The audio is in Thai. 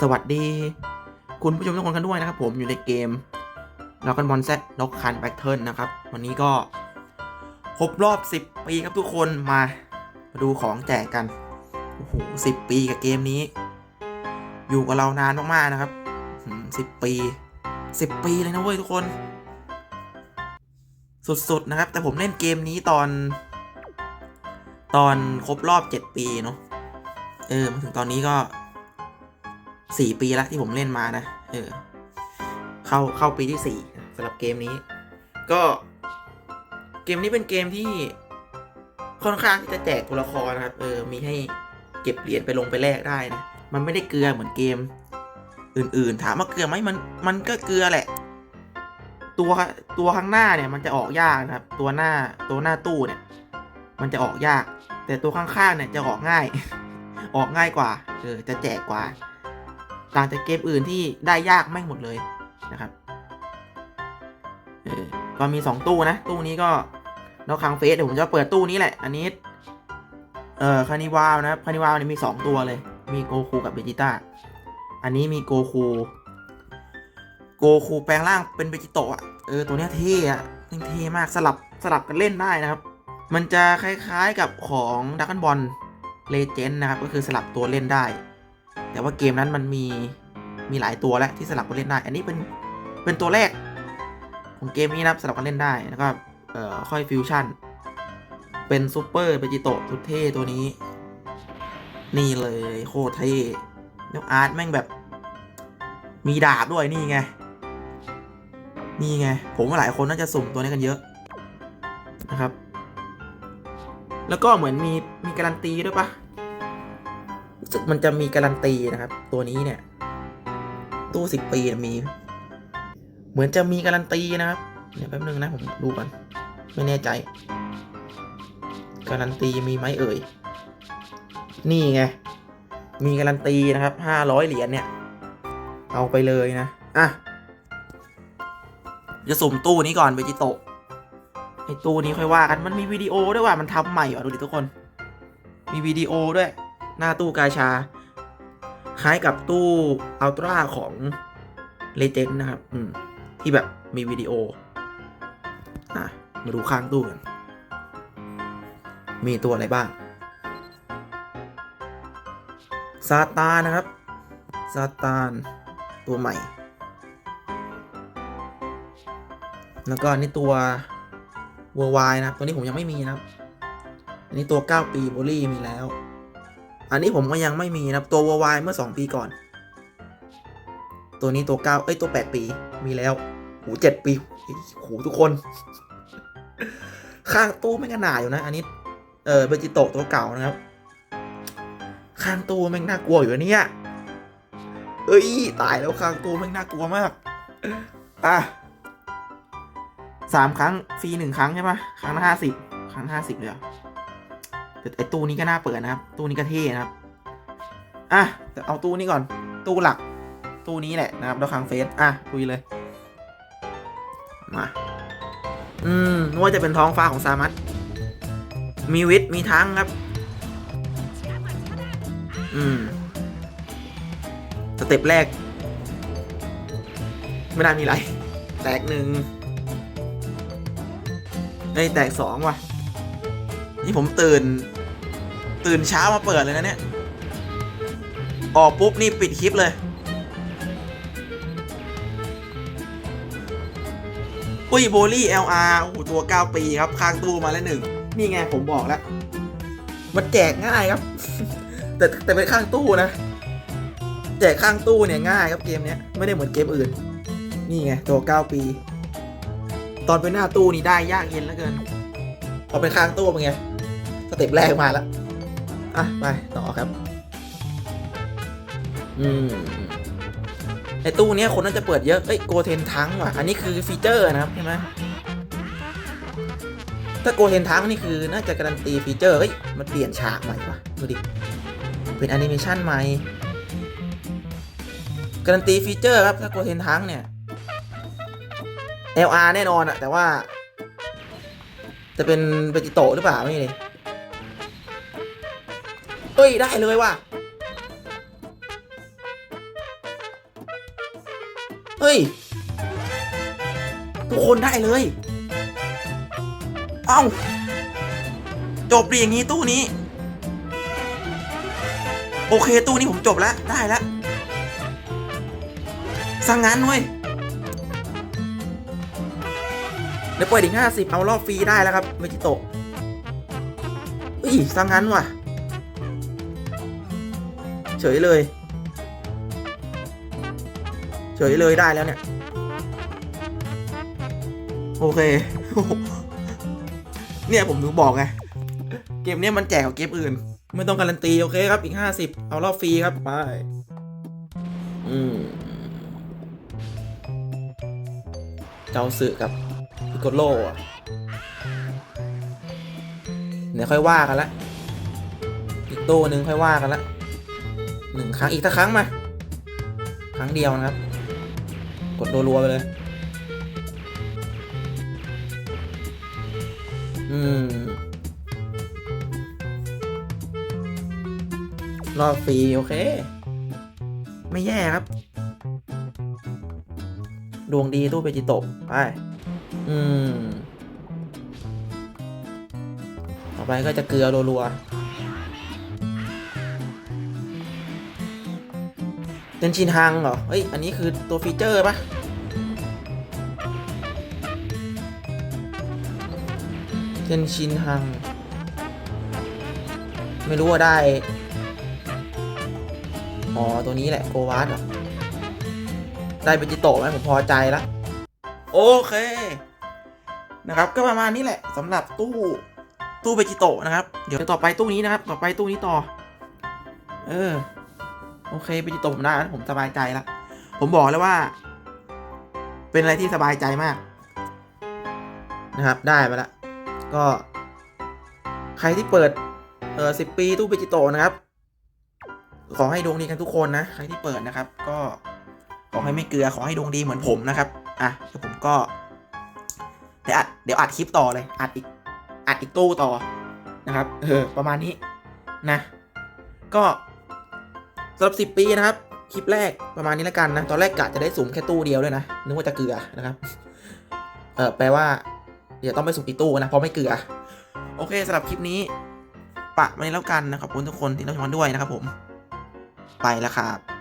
สวัสดี คุณผู้ชมทุกคนกันด้วยนะครับผมอยู่ในเกมล็อกกันบอลแซดล็อกคันแบทเทิลนะครับ วันนี้ก็ครบรอบ 10 ปีครับทุกคนมามาดูของแจกกันโอ้โหสิปีกับเกมนี้ อยู่กับเรานานมากๆนะครับสิบปีสิบปีเลยนะเว้ยทุกคน สุดๆนะครับ แต่ผมเล่นเกมนี้ตอน ตอนครบรอบ7ปีเนาะเออมาถึงตอนนี้ก็ สี่ปีละที่ผมเล่นมานะ เออ เข้าเข้าปีที่สี่สำหรับเกมนี้ ก็เกมนี้เป็นเกมที่ค่อนข้างที่จะแจกตัวละครนะครับ เออ มีให้เก็บเหรียญไปลงไปแลกได้นะ มันไม่ได้เกลือเหมือนเกม อื่นๆ ถามว่าเกลือไหมมัน มันก็เกลือแหละ ตัวตัวข้างหน้าเนี่ย มันจะออกยากนะครับ ตัวหน้าตัวหน้าตู้เนี่ย มันจะออกยาก แต่ตัวข้างๆเนี่ยจะออกง่าย ออกง่ายกว่า เออ จะแจกกว่า ต่างจากเกมอื่นที่ได้ยากไม่หมดเลยนะครับเออก็มี 2 ตู้นะ ตู้นี้ก็นอกคังเฟสเดี๋ยวผมจะเปิดตู้นี้แหละ อันนี้ เอ่อคานิวาวนะครับคานิวาวเนี่ยมี 2 ตัวเลย มีโกคูกับเบจิต้า อันนี้มีโกคูโกคูแปลงร่างเป็นเบจิโตะอะเออ ตัวเนี้ยเท่อะเท่มากสลับสลับกันเล่นได้นะครับ มันจะคล้ายๆกับของดักกันบอลเลเจนด์นะครับ ก็คือสลับตัวเล่นได้ แต่ว่าเกมนั้นมันมีมีหลายตัวแล้วที่สลับกันเล่นได้ อันนี้เป็นเป็นตัวแรกของเกมนี้นะครับสลับกันเล่นได้แล้วก็เอ่อค่อยฟิวชั่น เป็นซูเปอร์เบจิโตะทุเท่ตัวนี้ นี่เลยโคตรเท่แล้วอาร์ตแม่งแบบ มีดาบด้วยนี่ไง นี่ไง ผมว่าหลายคนน่าจะสุ่มตัวนี้กันเยอะนะครับ แล้วก็เหมือนมีมีการันตีด้วยปะ รู้สึกมันจะมีการันตีนะครับ ตัวนี้เนี่ย ตู้สิบปีมี เหมือนจะมีการันตีนะครับเดี๋ยวแป๊บนึงนะผมดูก่อนไม่แน่ใจ การันตีมีไหมเอ่ย นี่ไง มีการันตีนะครับห้าร้อยเหรียญเนี่ย เอาไปเลยนะ อะ จะสุ่มตู้นี้ก่อนเบจิโตะไอตู้นี้ค่อยว่ากัน มันมีวิดีโอด้วยว่ามันทำใหม่ว่ะดูดิทุกคน มีวิดีโอด้วย หน้าตู้กาชา คล้ายกับตู้อัลตร้าของเลเจนนะครับ อืม ที่แบบมีวิดีโอ อะ มาดูข้างตู้กัน มีตัวอะไรบ้าง ซาตานนะครับ ซาตาน ตัวใหม่ แล้วก็นนี่ตัวเวอร์ไวนะครับ ตัวนี้ผมยังไม่มีนะครับ อันนี้ตัว 9 ปีโบลี่มีแล้ว อันนี้ผมก็ยังไม่มีนะครับตัววายเมื่อ 2 ปีก่อน ตัวนี้ตัว9เอ้ยตัว 8 ปีมีแล้วโหเจ็ดปีโหทุกคน ข้างตู้ไม่งก็หน่าอยู่นะ อันนี้ เออเบจิโตะตัวเก่านะครับ ข้างตู้แม่งน่ากลัวอยู่เนี่ยเอ้ยตายแล้วข้างตู้แม่งน่ากลัวมากอะสามครั้งฟรีหนึ่งครั้งใช่ปะครั้งละห้าสิบครั้งห้าสิบเลยอแต่ ไอตู้นี้ก็น่าเปิดนะครับ ตู้นี้ก็เท่นะครับ อะแต่เอาตู้นี้ก่อน ตู้หลัก ตู้นี้แหละนะครับแล้วคางเฟส อะคุยเลย มา อืมนึกว่าจะเป็นท้องฟ้าของซามัตมีวิทย์มีทั้งครับ อืม สเต็ปแรก ไม่น่ามีอะไร แตกหนึ่งเอ้ยแตกสองว่ะ นี่ผมตื่น ตื่นเช้ามาเปิดเลยนะเนี่ย ออกปุ๊บนี่ปิดคลิปเลยอุ้ยโบลี่ LR โอ้โหตัว 9 ปีครับข้างตู้มาแล้วหนึ่ง นี่ไงผมบอกแล้ว มันแจกง่ายครับ แต่แต่เป็นข้างตู้นะ แจกข้างตู้เนี่ยง่ายครับเกมเนี้ย ไม่ได้เหมือนเกมอื่น นี่ไงตัว 9 ปี ตอนเป็นหน้าตู้นี่ได้ยากเย็นเหลือเกินพอเป็นข้างตู้เป็นไงสเต็ปแรกมาแล้ว อะไปต่อครับ อืมไอตู้เนี้ยคนน่าจะเปิดเยอะ เอ้ยโกเทนทั้งว่ะ อันนี้คือฟีเจอร์นะครับใช่ไหมถ้าโกเทนทั้งนี่คือน่าจะการันตีฟีเจอร์เฮ้ยมันเปลี่ยนฉากใหม่ว่ะดูดิ เป็นแอนิเมชันใหม่การันตีฟีเจอร์ครับถ้าโกเทนทั้งเนี่ย LR แน่นอนอะแต่ว่า จะเป็นเบจิโตหรือเปล่าไม่เลย เอ้ย ได้เลยว่ะ เฮ้ย ทุกคนได้เลย เอ้า จบดีอย่างนี้ตู้นี้ โอเคตู้นี้ผมจบแล้ว ได้แล้วสั่งงานเว้ยเดี๋ยวปล่อยถึงห้าสิบเอารอบฟรีได้แล้วครับเวจิโตะเฮ้ยสั่งงานว่ะ เฉยเลย เฉยเลยได้แล้วเนี่ย โอเค เนี่ยผมถึงบอกไง เกมนี้มันแจกกว่าเกมอื่น ไม่ต้องการันตี โอเคครับ อีกห้าสิบเอารอบฟรีครับ ไป อืม เจ้าสึกับพิโกโลอะเดี๋ยวค่อยว่ากันละอีกตู้หนึ่งค่อยว่ากันละ หนึ่งครั้งอีกสักครั้งมา ครั้งเดียวนะครับ กดรัวๆไปเลย อืม รอบฟรีโอเค ไม่แย่ครับ ดวงดีตู้เปจิโตะไป อืม ต่อไปก็จะเกลือรัวๆ เป็นชินฮังเหรอ เฮ้ย อันนี้คือตัวฟีเจอร์ปะเทนชินฮัง ไม่รู้ว่าได้ อ๋อ ตัวนี้แหละ โกวาสเหรอ ได้เป็นจิโตะไหมผมพอใจละ โอเค นะครับ ก็ประมาณนี้แหละสำหรับตู้ตู้เบจิโตะนะครับ เดี๋ยวต่อไปตู้นี้นะครับ ต่อไปตู้นี้ต่อ เออ โอเคเบจิโตผมได้ผมสบายใจละผมบอกแล้วว่า เป็นอะไรที่สบายใจมาก นะครับ ได้มาละก็ ใครที่เปิดเออสิบปีตู้เบจิโตนะครับ ขอให้ดวงดีกันทุกคนนะ ใครที่เปิดนะครับ ก็ขอให้ไม่เกลือขอให้ดวงดีเหมือนผมนะครับอะเดี๋ยวผมก็เดี๋ยวอัดเดี๋ยวอัดคลิปต่อเลยอัดอีกอัดอีกตู้ต่อนะครับ เออประมาณนี้นะ ก็ สำหรับสิบปีนะครับ คลิปแรกประมาณนี้แล้วกันนะ ตอนแรกกะจะได้สุ่มแค่ตู้เดียวด้วยนะ นึกว่าจะเกลือนะครับ เออแปลว่า เดี๋ยวต้องไปสุ่มอีกตู้นะ เพราะไม่เกลือ โอเคสำหรับคลิปนี้ ปะมาแล้วกันนะครับขอบคุณทุกคนที่รับชมด้วยนะครับผม ไปแล้วครับ